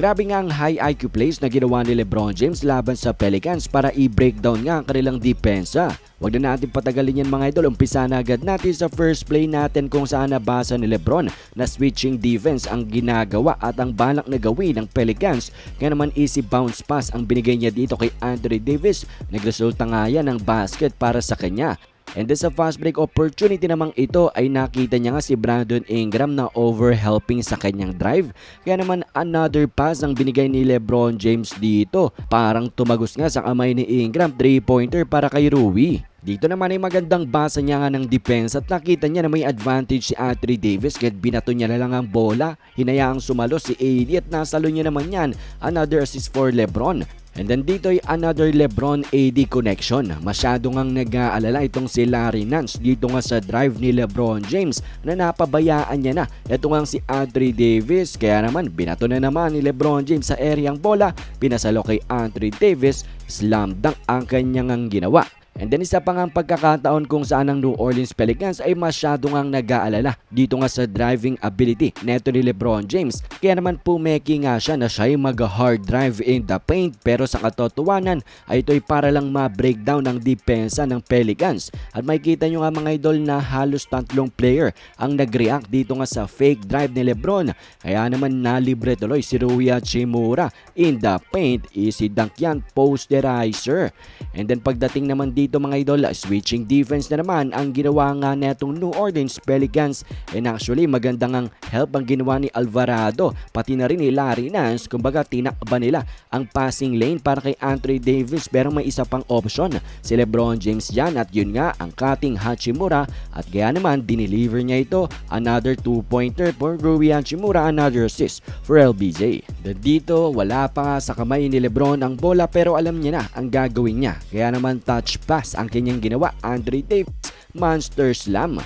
Grabe nga ang high IQ plays na ginawa ni Lebron James laban sa Pelicans para i-breakdown nga ang kanilang depensa. Huwag na natin patagalin yan mga idol, umpisa na agad natin sa first play natin kung saan nabasa ni Lebron na switching defense ang ginagawa at ang balak na gawin ng Pelicans. Kaya naman easy bounce pass ang binigay niya dito kay Anthony Davis. Nagresulta nga yan ng basket para sa kanya. And then sa fast break opportunity namang ito ay nakita niya nga si Brandon Ingram na overhelping sa kanyang drive. Kaya naman another pass ang binigay ni Lebron James dito. Parang tumagos nga sa kamay ni Ingram 3-pointer para kay Rui. Dito naman ay magandang basa niya nga ng defense at nakita niya na may advantage si Anthony Davis kahit binato niya na lang ang bola. Hinayaang sumalo si AD at nasalo niya naman yan. Another assist for Lebron. And then dito ay another Lebron AD connection. Masyado ngang nag-aalala itong si Larry Nance dito nga sa drive ni Lebron James na napabayaan niya na. Ito nga si Anthony Davis kaya naman binato na naman ni Lebron James sa areang bola. Pinasalo kay Anthony Davis. Slam dunk ang kanyang ang ginawa. And then isa pa nga ang pagkakataon kung saan ang New Orleans Pelicans ay masyado ngang nag-aalala dito nga sa driving ability neto ni Lebron James. Kaya naman pumeki nga siya na siya ay mag-hard drive in the paint pero sa katotohanan ay ito ay para lang ma-breakdown ng depensa ng Pelicans. At makikita nyo nga mga idol na halos tatlong player ang nag-react dito nga sa fake drive ni Lebron. Kaya naman nalibre tuloy si Rui Hachimura in the paint. Easy dunk yan, posterizer. And then pagdating naman dito mga idol, switching defense na naman ang ginawa nga netong New Orleans Pelicans. And actually magandang ang help ang ginawa ni Alvarado, pati na rin ni Larry Nance. Kumbaga tinakba nila ang passing lane para kay Anthony Davis. Pero may isa pang option si Lebron James yan. At yun nga ang cutting Hachimura. At kaya naman dineliver niya ito. Another 2-pointer for Rui Hachimura. Another assist for LBJ. Dito wala pa sa kamay ni Lebron ang bola pero alam niya na ang gagawin niya. Kaya naman touch pass ang kanyang ginawa Anthony Davis monster slam.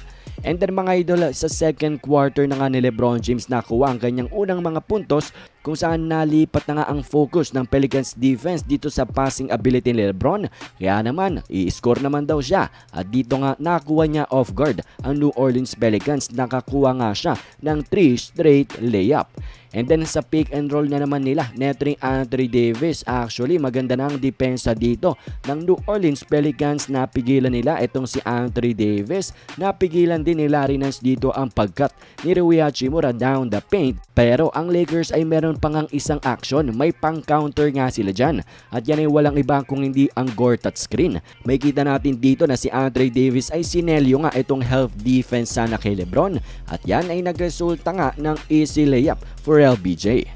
And then mga idol, sa second quarter na nga ni Lebron James nakuha ang kanyang unang mga puntos kung saan nalipat na nga ang focus ng Pelicans defense dito sa passing ability ni Lebron. Kaya naman, i-score naman daw siya. At dito nga nakuha niya off guard ang New Orleans Pelicans. Nakakuha nga siya ng 3 straight layup. And then sa pick and roll na naman nila, neto ni Anthony Davis. Actually, maganda na ang depensa dito ng New Orleans Pelicans. Napigilan nila itong si Anthony Davis. Napigilan din ni Larry Nance dito ang pagkat ni Rui Hachimura down the paint. Pero ang Lakers ay meron pang ang isang action. May pang counter nga sila dyan. At yan ay walang iba kung hindi ang Gortat screen. May kita natin dito na si Anthony Davis ay sinelyo nga itong health defense sana kay Lebron. At yan ay nagresulta nga ng easy layup for LBJ.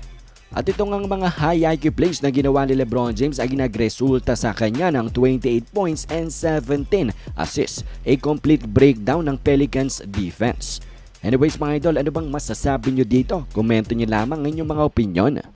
At itong ang mga high IQ plays na ginawa ni Lebron James ay nagresulta sa kanya ng 28 points and 17 assists. A complete breakdown ng Pelicans defense. Anyways mga idol, ano bang masasabi nyo dito? Komento nyo lamang ang inyong mga opinion.